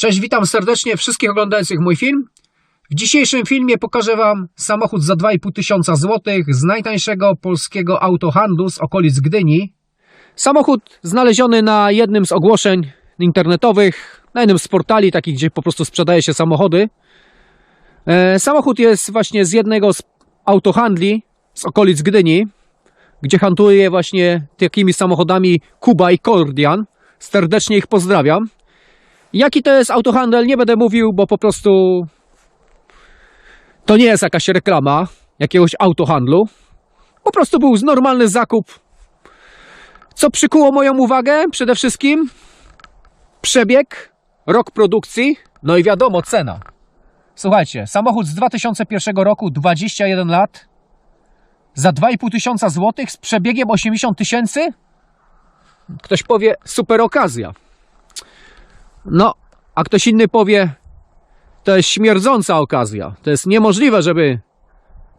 Cześć, witam serdecznie wszystkich oglądających mój film. W dzisiejszym filmie pokażę Wam samochód za 2,5 tysiąca złotych z najtańszego polskiego autohandlu z okolic Gdyni. Samochód znaleziony na jednym z ogłoszeń internetowych, na jednym z portali takich, gdzie po prostu sprzedaje się samochody. E, samochód jest właśnie z jednego z autohandli z okolic Gdyni, gdzie handluje właśnie takimi samochodami Kuba i Kordian. Serdecznie ich pozdrawiam. Jaki to jest autohandel, nie będę mówił, bo po prostu to nie jest jakaś reklama jakiegoś autohandlu. Po prostu był normalny zakup. Co przykuło moją uwagę przede wszystkim? Przebieg, rok produkcji, no i wiadomo cena. Słuchajcie, samochód z 2001 roku, 21 lat, za 2,5 tysiąca złotych z przebiegiem 80 tysięcy? Ktoś powie, super okazja. No, a ktoś inny powie, to jest śmierdząca okazja. To jest niemożliwe, żeby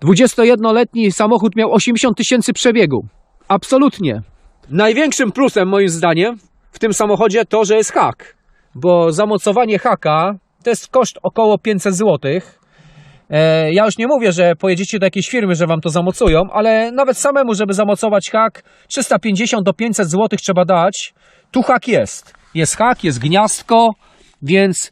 21-letni samochód miał 80 tysięcy przebiegu. Absolutnie. Największym plusem, moim zdaniem, w tym samochodzie to, że jest hak. Bo zamocowanie haka to jest koszt około 500 zł. E, Ja już nie mówię, że pojedziecie do jakiejś firmy, że wam to zamocują, ale nawet samemu, żeby zamocować hak, 350 do 500 zł trzeba dać. Tu hak jest. Jest hak, jest gniazdko, więc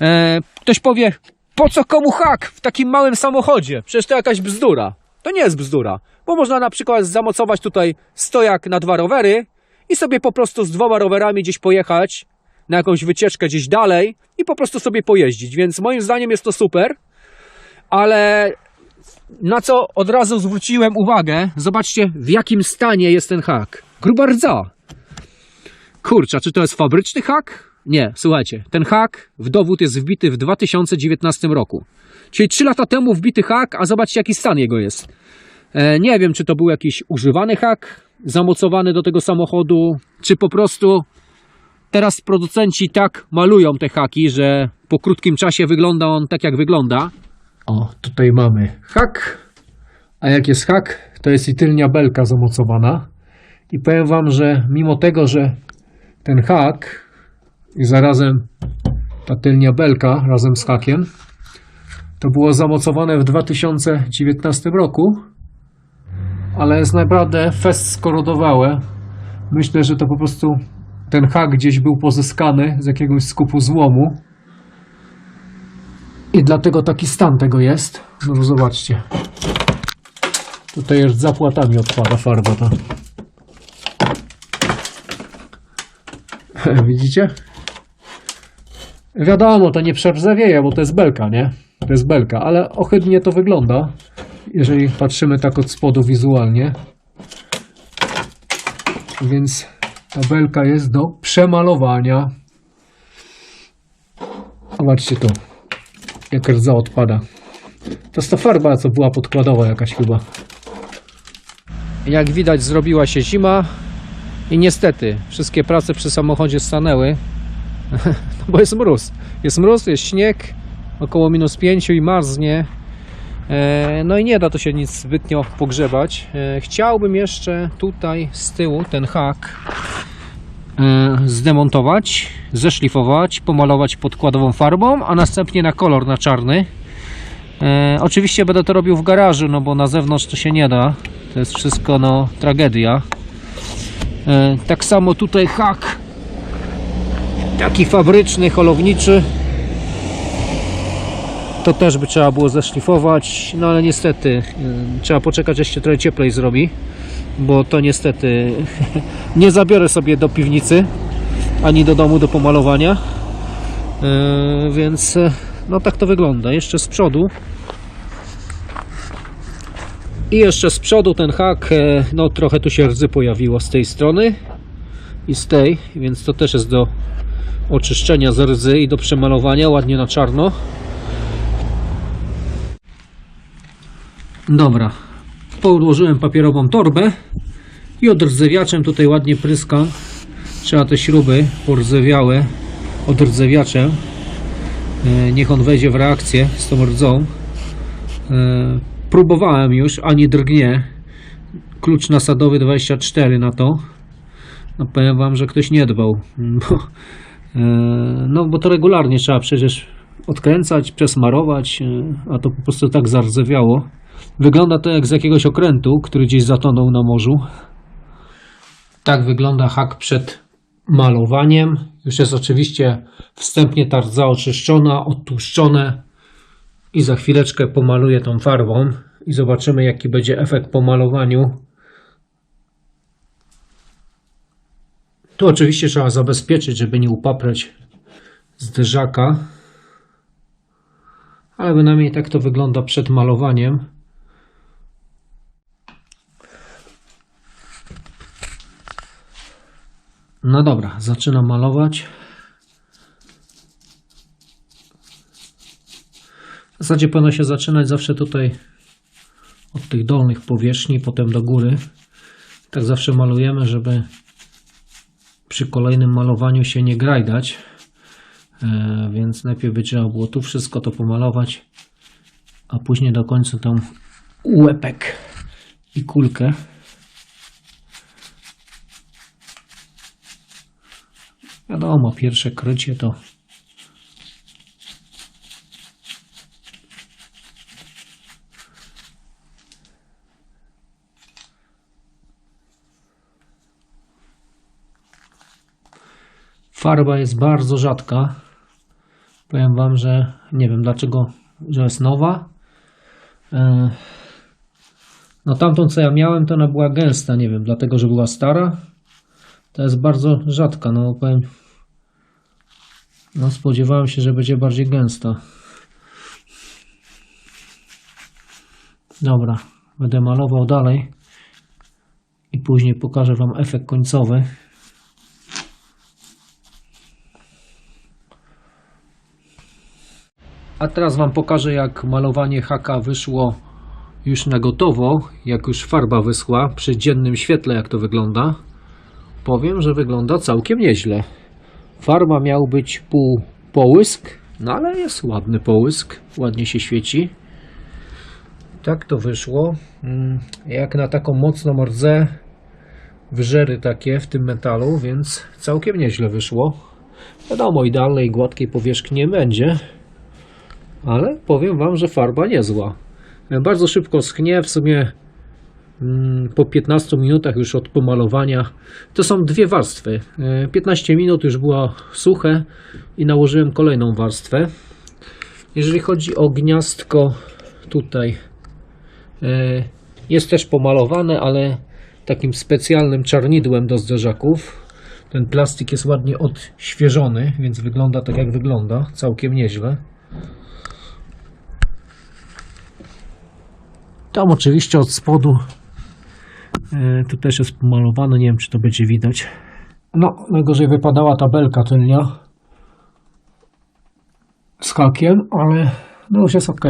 e, ktoś powie, po co komu hak w takim małym samochodzie? Przecież to jakaś bzdura. To nie jest bzdura, bo można na przykład zamocować tutaj stojak na dwa rowery i sobie po prostu z dwoma rowerami gdzieś pojechać na jakąś wycieczkę gdzieś dalej i po prostu sobie pojeździć. Więc moim zdaniem jest to super, ale na co od razu zwróciłem uwagę, zobaczcie w jakim stanie jest ten hak. Gruba rdza. Kurczę, czy to jest fabryczny hak? Nie, słuchajcie, ten hak w dowód jest wbity w 2019 roku. Czyli 3 lata temu wbity hak, a zobaczcie jaki stan jego jest. E, nie wiem, czy to był jakiś używany hak, zamocowany do tego samochodu, czy po prostu teraz producenci tak malują te haki, że po krótkim czasie wygląda on tak jak wygląda. O, tutaj mamy hak, a jak jest hak, to jest i tylnia belka zamocowana. I powiem Wam, że mimo tego, że ten hak i zarazem ta tylnia belka razem z hakiem to było zamocowane w 2019 roku, ale jest naprawdę fest skorodowałe. Myślę, że to po prostu ten hak gdzieś był pozyskany z jakiegoś skupu złomu i dlatego taki stan tego jest. No zobaczcie. Tutaj już zapłatami odpada farba ta. Widzicie? Wiadomo, to nie przerwieje, bo to jest belka, nie? To jest belka, ale ohydnie to wygląda, jeżeli patrzymy tak od spodu wizualnie. Więc ta belka jest do przemalowania. Zobaczcie tu, jak rdza odpada. To jest ta farba, co była podkładowa jakaś chyba. Jak widać, zrobiła się zima i niestety wszystkie prace przy samochodzie stanęły, no bo jest mróz. Jest mróz, jest śnieg, około minus 5 i marznie. E, No i nie da to się nic zbytnio pogrzebać. E, Chciałbym jeszcze tutaj z tyłu ten hak e, zdemontować, zeszlifować, pomalować podkładową farbą, a następnie na kolor, na czarny. Oczywiście będę to robił w garażu, no bo na zewnątrz to się nie da. To jest wszystko no tragedia. E, tak samo tutaj hak taki fabryczny, holowniczy. To też by trzeba było zeszlifować, no ale niestety y, trzeba poczekać, aż się trochę cieplej zrobi, bo to niestety nie zabiorę sobie do piwnicy ani do domu do pomalowania. Yy, więc no tak to wygląda. Jeszcze z przodu. I jeszcze z przodu ten hak, e, no trochę tu się rdzy pojawiło z tej strony i z tej, więc to też jest do oczyszczenia z rdzy i do przemalowania ładnie na czarno. Dobra, położyłem papierową torbę i odrdzewiaczem tutaj ładnie pryskam. Trzeba te śruby porzewiałe odrdzewiaczem. E, Niech on wejdzie w reakcję z tą rdzą. Próbowałem już, ani drgnie. Klucz nasadowy 24 na to. No powiem wam, że ktoś nie dbał, bo E, No bo to regularnie trzeba przecież odkręcać, przesmarować, e, a to po prostu tak zardzewiało. Wygląda to jak z jakiegoś okrętu, który gdzieś zatonął na morzu. Tak wygląda hak przed malowaniem. Już jest oczywiście wstępnie tardza oczyszczona, odtłuszczone i za chwileczkę pomaluję tą farbą i zobaczymy jaki będzie efekt po malowaniu. Tu oczywiście trzeba zabezpieczyć, żeby nie upaprać zderzaka. Ale bynajmniej tak to wygląda przed malowaniem. No dobra, zaczynam malować. W zasadzie powinno się zaczynać zawsze tutaj od tych dolnych powierzchni, potem do góry. Tak zawsze malujemy, żeby przy kolejnym malowaniu się nie grajdać. E, więc najpierw by trzeba było tu wszystko to pomalować, a później do końca tą łepek i kulkę. Wiadomo, pierwsze krycie to Farba jest bardzo rzadka. Powiem Wam, że nie wiem dlaczego, że jest nowa. E, No tamtą co ja miałem, to ona była gęsta, nie wiem, dlatego, że była stara. To jest bardzo rzadka, no powiem. No spodziewałem się, że będzie bardziej gęsta. Dobra, będę malował dalej i później pokażę Wam efekt końcowy. A teraz Wam pokażę, jak malowanie haka wyszło już na gotowo, jak już farba wyschła, przy dziennym świetle, jak to wygląda. Powiem, że wygląda całkiem nieźle. Farba miał być pół połysk, no ale jest ładny połysk, ładnie się świeci. Tak to wyszło. Mm, Jak na taką mocną rdzę, wrzery takie w tym metalu, więc całkiem nieźle wyszło. Wiadomo, idealnej, gładkiej powierzchni nie będzie, ale powiem Wam, że farba niezła. E, Bardzo szybko schnie, w sumie mm, po 15 minutach już od pomalowania. To są dwie warstwy. E, 15 minut już było suche i nałożyłem kolejną warstwę. Jeżeli chodzi o gniazdko tutaj, e, jest też pomalowane, ale takim specjalnym czarnidłem do zderzaków. Ten plastik jest ładnie odświeżony, więc wygląda tak jak wygląda, całkiem nieźle. Tam oczywiście od spodu e, tu też jest pomalowane, nie wiem czy to będzie widać. No, najgorzej wypadała tabelka tylnia z hakiem, ale no już jest ok.